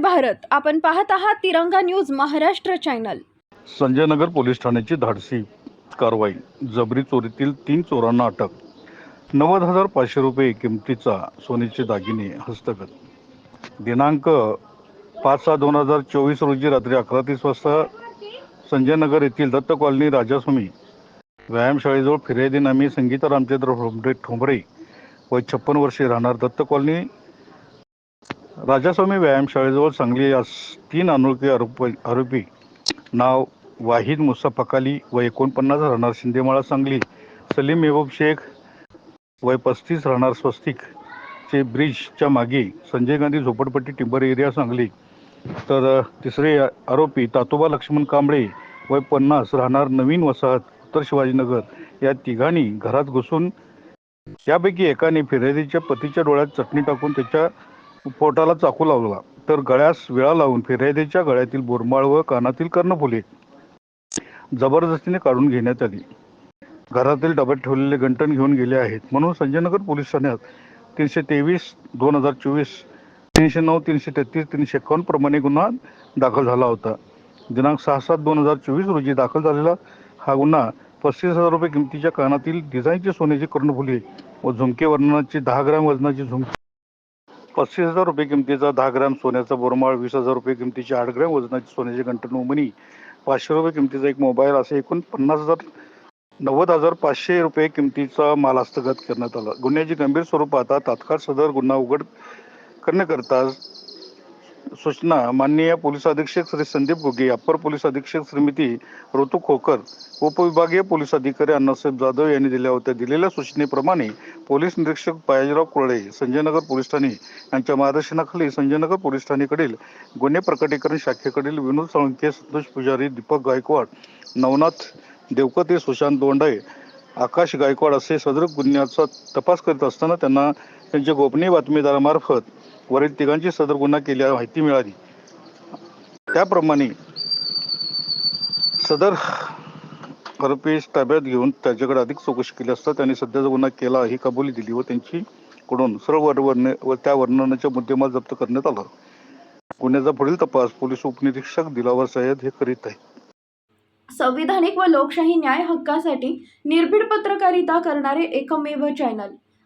भारत. आपण पाहत आहात Tiranga news Maharashtra channel. Sanjay Nagar police ठाण्याची धाडसी कारवाई. जबरी चोरीतील तीन चोरांना अटक. नव्वद हजार पाचशे रुपये किमतीचा सोन्याचे दागिने हस्तगत. दिनांक पाच सहा दोन हजार चोवीस रोजी रात्री अकरा तीस वाजता संजय नगर येथील दत्त कॉलनी राजास्वामी व्यायामशाळेजवळ फिर्यादी नामी संगीता रामचंद्र ठोंबरे ठोंबरे छप्पन वर्षे राहणार दत्त कॉलनी राजास्वामी व्यायामशाळेजवळ सांगली या तीन अनोळखी आरोपी आरोपी नाव वाहिद मुसाफ व एकोणपन्नास राहणार शिंदेमाळा सांगली. सलीम मेहबूब शेख वय पस्तीस राहणार स्वस्तिक चे ब्रिजच्या मागे संजय गांधी झोपडपट्टी टिंबर एरिया सांगली. तर तिसरे आरोपी तातोबा लक्ष्मण कांबळे वय पन्नास राहणार नवीन वसाहत उत्तर शिवाजीनगर. या तिघांनी घरात घुसून यापैकी एकाने फिर्यादीच्या पतीच्या डोळ्यात चटणी टाकून त्याच्या पोटाला चाकू लावला तर गळ्यास विळा लावून फिर्यादीच्या गळ्यातील बोरमाळ व कानातील कर्णफुले जबरदस्तीने काढून घेण्यात आली. घरातील डब्यात ठेवलेले गंटन घेऊन गेले आहेत. म्हणून संजयनगर पोलीस ठाण्यात तीनशे तेवीस दोन हजार चोवीस तीनशे नऊ तीनशे तेहतीस तीनशे एकावन्न प्रमाणे गुन्हा दाखल झाला होता. दिनांक सहा सात दोन हजार चोवीस रोजी दाखल झालेला हा गुन्हा पस्तीस हजार रुपये किमतीच्या कानातील डिझाईनची सोन्याची कर्णफुले व झुमके वर्णनाची दहा ग्रॅम वजनाची झुमके पस्तीस हजार रुपये किमतीचा दहा ग्रॅम सोन्याचा बोरमाळ वीस हजार रुपये किमतीची आठ ग्रॅम वजनाची सोन्याची गंटन उमनी पाचशे रुपये किमतीचा एक मोबाईल असे एकूण पन्नास हजार नव्वद हजार पाचशे रुपये किमतीचा माल हस्तगत करण्यात आला. गुन्ह्याची गंभीर स्वरूप पाहता तात्काळ सदर गुन्हा उघड करण्याकरता सूचना माननीय पोलीस अधीक्षक श्री संदीप घुगे अप्पर पोलीस अधीक्षक श्रीमती ऋतू खोकर उपविभागीय पोलीस अधिकारी अण्णासाहेब जाधव यांनी दिल्या होत्या. दिलेल्या सूचनेप्रमाणे पोलीस निरीक्षक बायाजीराव कुरळे संजयनगर पोलीस ठाणे यांच्या मार्गदर्शनाखाली संजयनगर पोलीस ठाणेकडील गुन्हे प्रकटीकरण शाखेकडील विनोद साळुंके संतोष पुजारी दीपक गायकवाड नवनाथ देवकते सुशांत दोंडाळे आकाश गायकवाड असे सदर गुन्ह्याचा तपास करीत असताना त्यांना त्यांच्या गोपनीय बातमीदारामार्फत वरील तिघांची सदर गुन्हा केल्याची माहिती मिळाली. त्याप्रमाणे सदर आरोपी ताब्यात घेऊन त्याच्याकडे अधिक चौकशी केली असता त्यांनी सध्याचा गुन्हा केला ही कबुली दिली व त्यांची कडून सर्व वर्ण व त्या वर्णनाच्या मुद्देमाल जप्त करण्यात आला. गुन्ह्याचा पुढील तपास पोलीस उपनिरीक्षक दिलावर सय्यद हे करीत आहेत. संविधानिक व लोकशाही न्याय हक्कासाठी निर्भीड पत्रकारिता करणारे एकमेव चॅनल.